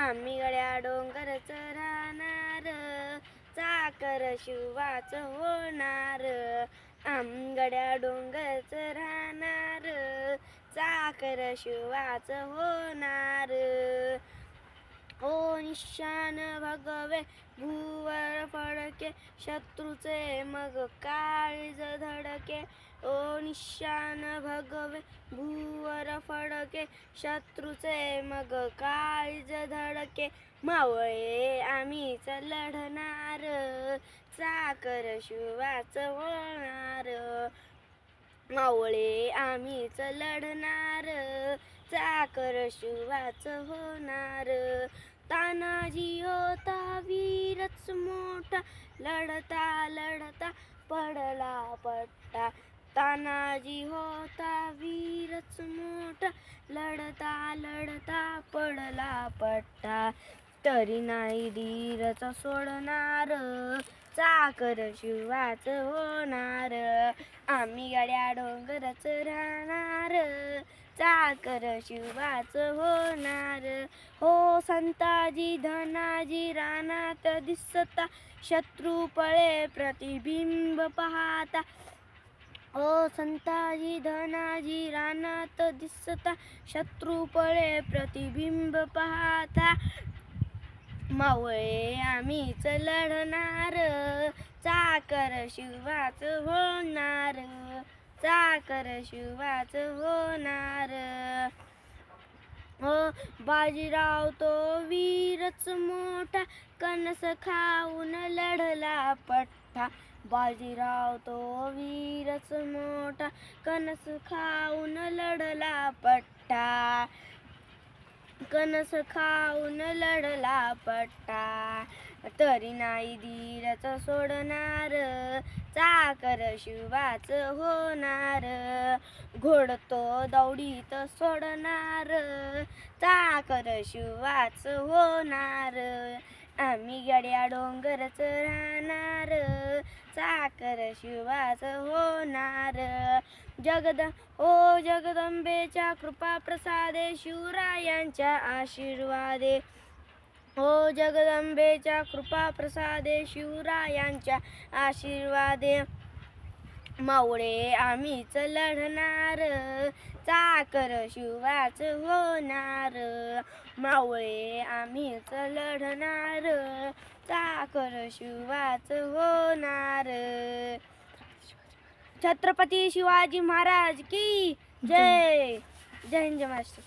आम्ही गड्या डोंगरच राहणार चाकर शिवाच होणार आम्ही गड्या डोंगरच राहणार चाकर शिवाच होणार ओ निशान भगवे भूवर फडके शत्रूचे मग काळीज धडके. ओ निशान भगवे भूवर फडके शत्रूचे मग काळीज धडके. मावळे आम्हीच लढणार चाकर शिवाच होणार मावळे आम्हीच लढणार. चाकर शिवाच होणार. तानाजी होता वीरच मोठा. लढता लढता पडला पट्टा. तानाजी होता वीरच मोठा. लढता लढता पडला पट्टा. तरी नाही धीरच सोडणार. चाकर शिवाच होणार. आम्ही गाड्या डोंगरच राहणार. चाकर शिवाच होणार. हो संताजी धनाजी रानात दिसता. शत्रू पळे प्रतिबिंब पाहता. ओ हो संताजी धनाजी रानात दिसता. शत्रू पळे प्रतिबिंब पाहता. मावळे आम्हीच लढणार. चाकर शिवाच होणार. चाकर शिवाच होणार. हो बाजीराव तो वीरच मोठा. कणस खाऊन लढला पठ्ठा. बाजीराव तो वीरच मोठा. कणस खाऊन लढला पट्टा कणस खाऊन लढला पट्टा. तरी नाही धीरच सोडणार चाकर शिवाच होणार. घोडतो दौडीत सोडणार चाकर शिवाच होणार. आम्ही गड्या डोंगरच राहणार साखर शिवाच होणार. जगद ओ जगदंबेच्या कृपा प्रसादे शिवरायांच्या आशीर्वादे. हो जगदंबेच्या कृपा प्रसादे शिवरायांच्या आशीर्वादे. मावळे आम्हीच लढणार. चाकर शिवाच होणार. मावळे आम्हीच लढणार. चाकर शिवाच होणार. छत्रपती शिवाजी महाराज की जय. जय हिंद जय महाराष्ट्र.